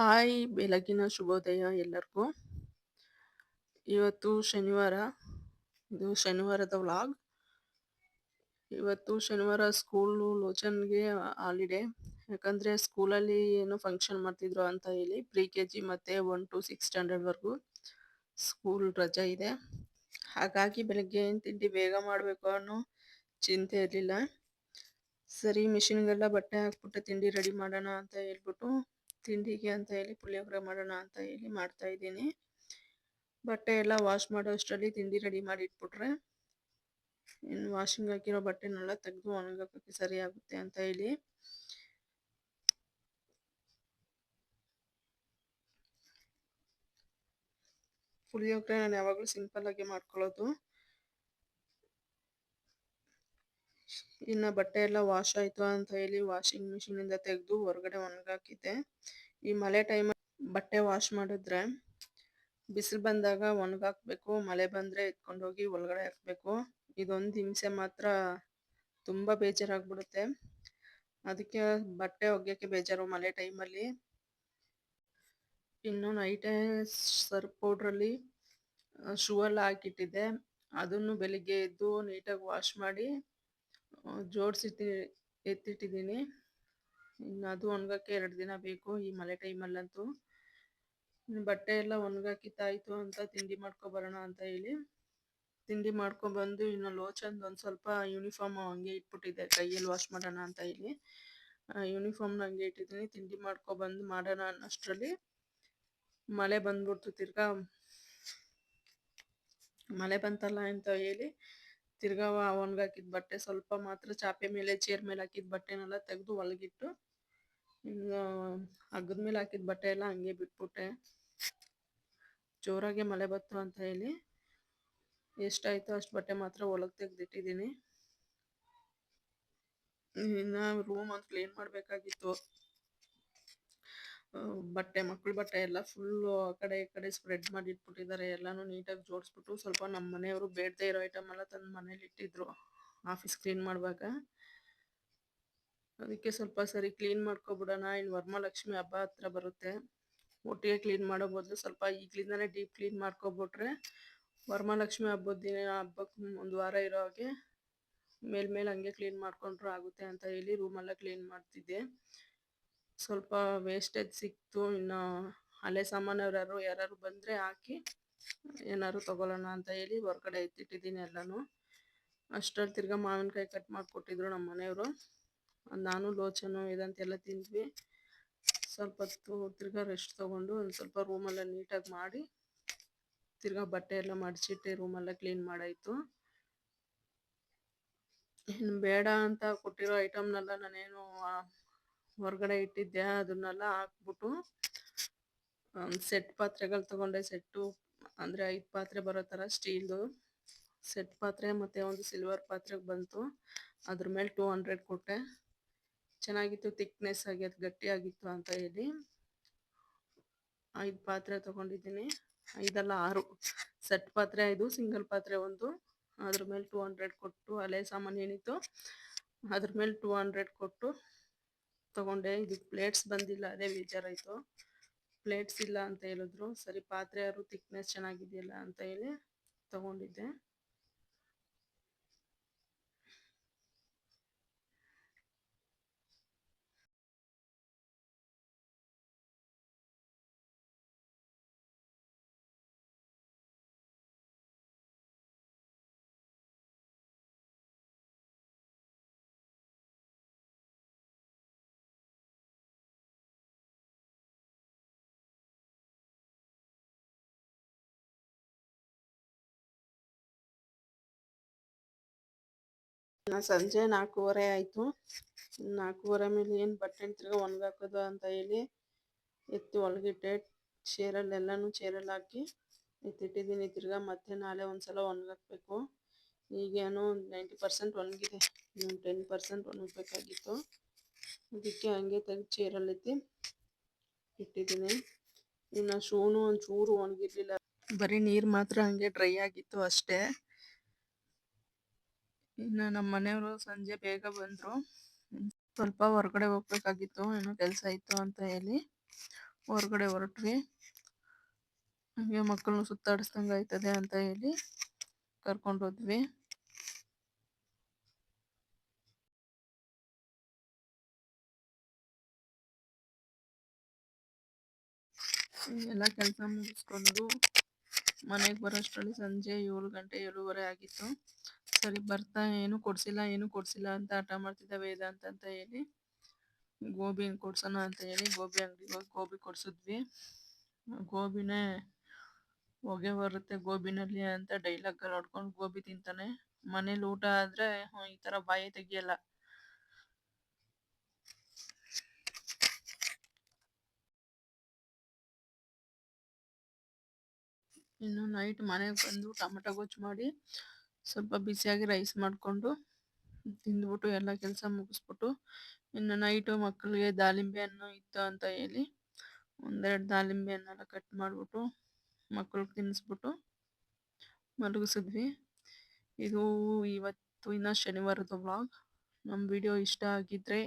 Hi ಬೆಳಗಿನ ಶುಭೋದಯ ಎಲ್ಲರಿಗೂ. ಇವತ್ತು ಶನಿವಾರ, ಇದು ಶನಿವಾರದ ವ್ಲಾಗ್. ಇವತ್ತು ಶನಿವಾರ ಸ್ಕೂಲು ಲೋಚನ್ಗೆ ಹಾಲಿಡೇ. ಯಾಕಂದರೆ ಸ್ಕೂಲಲ್ಲಿ ಏನು ಫಂಕ್ಷನ್ ಮಾಡ್ತಿದ್ರು ಅಂತ ಹೇಳಿ ಪ್ರಿ ಕೆ ಜಿ ಮತ್ತು ಒನ್ ಟು ಸಿಕ್ಸ್ ಸ್ಟ್ಯಾಂಡರ್ಡ್ವರೆಗೂ ಸ್ಕೂಲ್ ರಜೆ ಇದೆ. ಹಾಗಾಗಿ ಬೆಳಗ್ಗೆ ಏನು ತಿಂಡಿ ಬೇಗ ಮಾಡಬೇಕು ಅನ್ನೋ ಚಿಂತೆ ಇರಲಿಲ್ಲ. ಸರಿ, ಮಿಷಿನ್ಗೆಲ್ಲ ಬಟ್ಟೆ ಹಾಕ್ಬಿಟ್ಟು ತಿಂಡಿ ರೆಡಿ ಮಾಡೋಣ ಅಂತ ಹೇಳ್ಬಿಟ್ಟು ತಿಂಡಿಗೆ ಅಂತ ಹೇಳಿ ಪುಳಿಯೋಗರೆ ಮಾಡೋಣ ಅಂತ ಹೇಳಿ ಮಾಡ್ತಾ ಇದ್ದೀನಿ. ಬಟ್ಟೆ ಎಲ್ಲ ವಾಶ್ ಮಾಡೋ ಅಷ್ಟರಲ್ಲಿ ತಿಂಡಿ ರೆಡಿ ಮಾಡಿ ಇಟ್ಬಿಟ್ರೆ ಇನ್ನು ವಾಷಿಂಗ್ ಹಾಕಿರೋ ಬಟ್ಟೆನೆಲ್ಲ ತೆಗೆದು ಒಣಗಾಕೋಕ್ಕೆ ಸರಿ ಆಗುತ್ತೆ ಅಂತ ಹೇಳಿ. ಪುಳಿಯೋಗರೆ ನಾನು ಯಾವಾಗಲೂ ಸಿಂಪಲ್ ಆಗಿ ಮಾಡ್ಕೊಳ್ಳೋದು. ಇನ್ನ ಬಟ್ಟೆ ಎಲ್ಲ ವಾಶ್ ಆಯ್ತು ಅಂತ ಹೇಳಿ ವಾಷಿಂಗ್ ಮಿಷಿನ್ ಇಂದ ತೆಗೆದು ಹೊರಗಡೆ ಒಣಗಾಕಿದ್ದೆ ಈ ಮಳೆ ಟೈಮ್ ಬಟ್ಟೆ ವಾಶ್ ಮಾಡಿದ್ರೆ ಬಿಸಿಲು ಬಂದಾಗ ಒಣಗಾಕ್ಬೇಕು ಮಳೆ ಬಂದ್ರೆ ಎತ್ಕೊಂಡು ಹೋಗಿ ಒಳಗಡೆ ಹಾಕ್ಬೇಕು. ಇದೊಂದು ಹಿಂಸೆ ಮಾತ್ರ ತುಂಬಾ ಬೇಜಾರಾಗ್ಬಿಡುತ್ತೆ. ಅದಕ್ಕೆ ಬಟ್ಟೆ ಒಗ್ಯಕ್ಕೆ ಬೇಜಾರು ಮಳೆ ಟೈಮಲ್ಲಿ ಇನ್ನು ನೈಟೇ ಸರ್ಫ್ ಪೌಡ್ರಲ್ಲಿ ಶೂ ಎಲ್ಲ ಹಾಕಿಟ್ಟಿದ್ದೆ. ಅದನ್ನು ಬೆಳಿಗ್ಗೆ ಎದ್ದು ನೀಟಾಗಿ ವಾಶ್ ಮಾಡಿ ಜೋಡಿಸಿಟ್ಟು, ಎತ್ತಿಟ್ಟಿದ್ದೀನಿ. ಇನ್ನು ಅದು ಒಣಗಕ್ಕೆ ಎರಡು ದಿನ ಬೇಕು ಈ ಮಳೆ ಟೈಮಲ್ಲಂತೂ. ಬಟ್ಟೆ ಎಲ್ಲ ಒಣಗಾಕಿತ್ತಾಯಿತು ಅಂತ ತಿಂಡಿ ಮಾಡ್ಕೊಬರೋಣ ಅಂತ ಹೇಳಿ. ತಿಂಡಿ ಮಾಡ್ಕೊಬಂದು ಇನ್ನು ಲೋಚಂದು ಒಂದು ಸ್ವಲ್ಪ ಯೂನಿಫಾರ್ಮ್ ಹಂಗೆ ಇಟ್ಬಿಟ್ಟಿದ್ದೆ, ಕೈಯಲ್ಲಿ ವಾಶ್ ಮಾಡೋಣ ಅಂತ ಹೇಳಿ. ಯೂನಿಫಾರ್ಮ್ನ ಹಂಗೆ ಇಟ್ಟಿದ್ದೀನಿ, ತಿಂಡಿ ಮಾಡ್ಕೊಬಂದು ಮಾಡೋಣ ಅನ್ನೋಷ್ಟರಲ್ಲಿ ಮಳೆ ಬಂದ್ಬಿಡ್ತು ತಿರ್ಗಾ. ಮಳೆ ಬಂತಲ್ಲ ಅಂತ ಹೇಳಿ ತಿರ್ಗಾ ಒಣಗಾಕಿದ ಬಟ್ಟೆ ಸ್ವಲ್ಪ ಮಾತ್ರ ಚಾಪೆ ಮೇಲೆ, ಚೇರ್ ಮೇಲೆ ಹಾಕಿದ ಬಟ್ಟೆನೆಲ್ಲ ತೆಗೆದು ಒಳಗಿಟ್ಟು ಹಗ್ಗದ ಮೇಲೆ ಹಾಕಿದ ಬಟ್ಟೆ ಎಲ್ಲ ಹಂಗೆ ಬಿಟ್ಬಿಟ್ಟೆ. ಜೋರಾಗೆ ಮಳೆ ಬತ್ತು ಅಂತ ಹೇಳಿ, ಎಷ್ಟಾಯ್ತು ಅಷ್ಟು ಬಟ್ಟೆ ಮಾತ್ರ ಒಳಗೆ ತೆಗೆದಿಟ್ಟಿದ್ದೀನಿ ಇನ್ನು ರೂಮ್ ಅಂತ ಕ್ಲೀನ್ ಮಾಡಬೇಕಾಗಿತ್ತು. ಬಟ್ಟೆ ಮಕ್ಕಳು ಬಟ್ಟೆ ಎಲ್ಲ ಫುಲ್ಲು ಆ ಕಡೆ ಈ ಕಡೆ ಸ್ಪ್ರೆಡ್ ಮಾಡಿ ಇಟ್ಬಿಟ್ಟಿದ್ದಾರೆ. ಎಲ್ಲಾನು ನೀಟಾಗಿ ಜೋಡಿಸ್ಬಿಟ್ಟು ಸ್ವಲ್ಪ ನಮ್ಮ ಮನೆಯವರು ಬೇಡದೇ ಇರೋ ಐಟಮ್ ಎಲ್ಲ ತಂದು ಮನೇಲಿ ಇಟ್ಟಿದ್ರು ಆಫೀಸ್ ಕ್ಲೀನ್ ಮಾಡುವಾಗ. ಅದಕ್ಕೆ ಸ್ವಲ್ಪ ಸರಿ ಕ್ಲೀನ್ ಮಾಡ್ಕೊಬಿಡೋಣ. ಇನ್ನು ವರಮಹಾಲಕ್ಷ್ಮಿ ಹಬ್ಬ ಹತ್ರ ಬರುತ್ತೆ. ಒಟ್ಟಿಗೆ ಕ್ಲೀನ್ ಮಾಡೋ ಬದಲು ಸ್ವಲ್ಪ ಈಗಲಿಂದಾನೇ ಡೀಪ್ ಕ್ಲೀನ್ ಮಾಡ್ಕೊಬಿಟ್ರೆ ವರಮಹಾಲಕ್ಷ್ಮಿ ಹಬ್ಬದ ದಿನ ಹಬ್ಬಕ್ಕೆ ಒಂದು ವಾರ ಇರೋ ಹಾಗೆ ಮೇಲ್ಮೇಲೆ ಹಂಗೆ ಕ್ಲೀನ್ ಮಾಡ್ಕೊಂಡ್ರು ಆಗುತ್ತೆ ಅಂತ ಹೇಳಿ ರೂಮೆಲ್ಲ ಕ್ಲೀನ್ ಮಾಡ್ತಿದ್ದೆ. ಸ್ವಲ್ಪ ವೇಸ್ಟೇಜ್ ಸಿಕ್ತು, ಇನ್ನು ಹಳೆ ಸಾಮಾನು ಯಾರು ಯಾರು ಬಂದರೆ ಹಾಕಿ ಏನಾದ್ರು ತಗೊಳ್ಳೋಣ ಅಂತ ಹೇಳಿ ಹೊರಗಡೆ ಎತ್ತಿಟ್ಟಿದ್ದೀನಿ ಎಲ್ಲನೂ. ಅಷ್ಟರಲ್ಲಿ ತಿರ್ಗಾ ಮಾವಿನಕಾಯಿ ಕಟ್ ಮಾಡಿಕೊಟ್ಟಿದ್ರು ನಮ್ಮ ಮನೆಯವರು. ನಾನು ಲೋಚನು ಇದಂತೆಲ್ಲ ತಿಂದ್ವಿ. ಸ್ವಲ್ಪ ಹೊತ್ತು ತಿರ್ಗಾ ರೆಸ್ಟ್ ತೊಗೊಂಡು ಒಂದು ಸ್ವಲ್ಪ ರೂಮೆಲ್ಲ ನೀಟಾಗಿ ಮಾಡಿ ತಿರ್ಗಾ ಬಟ್ಟೆ ಎಲ್ಲ ಮಡಚಿಟ್ಟೆ ರೂಮೆಲ್ಲ ಕ್ಲೀನ್ ಮಾಡಾಯಿತು. ಇನ್ನು ಬೇಡ ಅಂತ ಕೊಟ್ಟಿರೋ ಐಟಮ್ನೆಲ್ಲ ನಾನೇನು ಹೊರಗಡೆ ಇಟ್ಟಿದ್ದೆ, ಅದನ್ನೆಲ್ಲ ಹಾಕ್ಬಿಟ್ಟು ಸೆಟ್ ಪಾತ್ರೆಗಳು ತಗೊಂಡೆ. ಸೆಟ್ಟು ಅಂದರೆ ಐದು ಪಾತ್ರೆ ಬರೋ ಥರ ಸ್ಟೀಲ್ದು ಸೆಟ್ ಪಾತ್ರೆ ಮತ್ತು ಒಂದು ಸಿಲ್ವರ್ ಪಾತ್ರೆಗೆ ಬಂತು. ಅದ್ರ ಮೇಲೆ ಟೂ ಹಂಡ್ರೆಡ್ ಕೊಟ್ಟೆ. ಚೆನ್ನಾಗಿತ್ತು ಥಿಕ್ನೆಸ್ ಆಗಿ, ಅದು ಗಟ್ಟಿಯಾಗಿತ್ತು ಅಂತ ಹೇಳಿ ಐದು ಪಾತ್ರೆ ತಗೊಂಡಿದ್ದೀನಿ. ಐದಲ್ಲ ಆರು. ಸೆಟ್ ಪಾತ್ರೆ ಐದು ಸಿಂಗಲ್ ಪಾತ್ರೆ ಒಂದು. ಅದ್ರ ಮೇಲೆ ಟೂ ಹಂಡ್ರೆಡ್ ಕೊಟ್ಟು, ಹಳೆ ಸಾಮಾನು ಏನಿತ್ತು, ಅದ್ರ ಮೇಲೆ ಟೂ ಹಂಡ್ರೆಡ್ ಕೊಟ್ಟು ತಗೊಂಡೆ. ಇದು ಪ್ಲೇಟ್ಸ್ ಬಂದಿಲ್ಲ, ಅದೇ ಬೇಜಾರಾಯಿತು. ಪ್ಲೇಟ್ಸ್ ಇಲ್ಲ ಅಂತ ಹೇಳಿದ್ರು. ಸರಿ, ಪಾತ್ರೆ ಯಾರು ತಿಕ್ನೆಸ್ ಚೆನ್ನಾಗಿದೆಯಲ್ಲ ಅಂತ ಹೇಳಿ ತಗೊಂಡಿದ್ದೆ. ಸಂಜೆ ನಾಲ್ಕೂವರೆ ಆಯಿತು. ನಾಲ್ಕೂವರೆ ಮೇಲೆ ಏನು ಬಟ್ಟೆ ತಿರ್ಗಾ ಒಣಗಾಕೋದು ಅಂತ ಹೇಳಿ ಎತ್ತಿ ಒಳಗಿಟ್ಟೆ. ಚೇರಲ್ಲಿ ಎಲ್ಲನೂ ಚೇರಲ್ಲಿ ಹಾಕಿ ಎತ್ತಿಟ್ಟಿದ್ದೀನಿ. ತಿರ್ಗಾ ಮತ್ತೆ ನಾಳೆ ಒಂದ್ಸಲ ಒಣಗಾಕ್ಬೇಕು. ಈಗೇನೋ ಒಂದು ನೈಂಟಿ ಪರ್ಸೆಂಟ್ ಒಣಗಿದೆ. ಇನ್ನೊಂದು ಟೆನ್ ಪರ್ಸೆಂಟ್ ಒಣಗಬೇಕಾಗಿತ್ತು. ಅದಕ್ಕೆ ಹಂಗೆ ತೆಗೆದು ಚೇರಲ್ಲಿ ಎತ್ತಿ ಇಟ್ಟಿದ್ದೀನಿ. ಇನ್ನು ಶೂನು ಒಂಚೂರು ಒಣಗಿರ್ಲಿಲ್ಲ. ಬರೀ ನೀರು ಮಾತ್ರ ಹಂಗೆ ಡ್ರೈ ಆಗಿತ್ತು ಅಷ್ಟೇ. ಇನ್ನು ನಮ್ಮ ಮನೆಯವರು ಸಂಜೆ ಬೇಗ ಬಂದ್ರು. ಸ್ವಲ್ಪ ಹೊರಗಡೆ ಹೋಗ್ಬೇಕಾಗಿತ್ತು, ಏನೋ ಕೆಲಸ ಇತ್ತು ಅಂತ ಹೇಳಿ ಹೊರಗಡೆ ಹೊರಟ್ವಿ. ಹಂಗೆ ಮಕ್ಕಳನ್ನು ಸುತ್ತಾಡಿಸ್ದಂಗೆ ಆಯ್ತದೆ ಅಂತ ಹೇಳಿ ಕರ್ಕೊಂಡು ಹೋದ್ವಿ. ಎಲ್ಲ ಕೆಲಸ ಮುಗಿಸ್ಕೊಂಡು ಮನೆಗೆ ಬರೋಷ್ಟರಲ್ಲಿ ಸಂಜೆ ಏಳು ಗಂಟೆ ಏಳುವರೆ ಆಗಿತ್ತು. ಸರಿ ಬರ್ತಾ, ಏನು ಕೊಡ್ಸಿಲ್ಲ ಏನು ಕೊಡ್ಸಿಲ್ಲ ಅಂತ ಹಠ ಮಾಡ್ತಿದ್ದ ವೇದಾಂತ ಅಂತ ಹೇಳಿ, ಗೋಬಿ ಕೊಡ್ಸೋಣ ಅಂತ ಹೇಳಿ ಗೋಬಿ ಅಂಗಡಿಗೆ ಹೋಗಿ ಗೋಬಿ ಕೊಡ್ಸಿದ್ವಿ. ಗೋಬಿನೇ ಹೊಗೆ ಬರುತ್ತೆ ಗೋಬಿನಲ್ಲಿ ಅಂತ ಡೈಲಾಗ್ ನೋಡ್ಕೊಂಡು ಗೋಬಿ ತಿಂತಾನೆ. ಮನೇಲಿ ಊಟ ಆದ್ರೆ ಈ ತರ ಬಾಯಿ ತೆಗಿಯಲ್ಲ. ಇನ್ನು ನೈಟ್ ಮನೆಗೆ ಬಂದು ಟೊಮೆಟೊ ಗೊಜ್ಜು ಮಾಡಿ ಸ್ವಲ್ಪ ಬಿಸಿಯಾಗಿ ರೈಸ್ ಮಾಡಿಕೊಂಡು ತಿಂದ್ಬಿಟ್ಟು ಎಲ್ಲ ಕೆಲಸ ಮುಗಿಸ್ಬಿಟ್ಟು ಇನ್ನು ನೈಟು ಮಕ್ಕಳಿಗೆ ದಾಳಿಂಬೆ ಹಣ್ಣು ಇತ್ತು ಅಂತ ಹೇಳಿ ಒಂದೆರಡು ದಾಳಿಂಬೆ ಹಣ್ಣೆಲ್ಲ ಕಟ್ ಮಾಡಿಬಿಟ್ಟು ಮಕ್ಕಳಿಗೆ ತಿನ್ನಿಸ್ಬಿಟ್ಟು ಮಲಗಿಸಿದ್ವಿ. ಇದು ಇವತ್ತು ಇನ್ನ ಶನಿವಾರದ ವ್ಲಾಗ್ ನಮ್ಮ ವಿಡಿಯೋ ಇಷ್ಟ ಆಗಿದ್ರೆ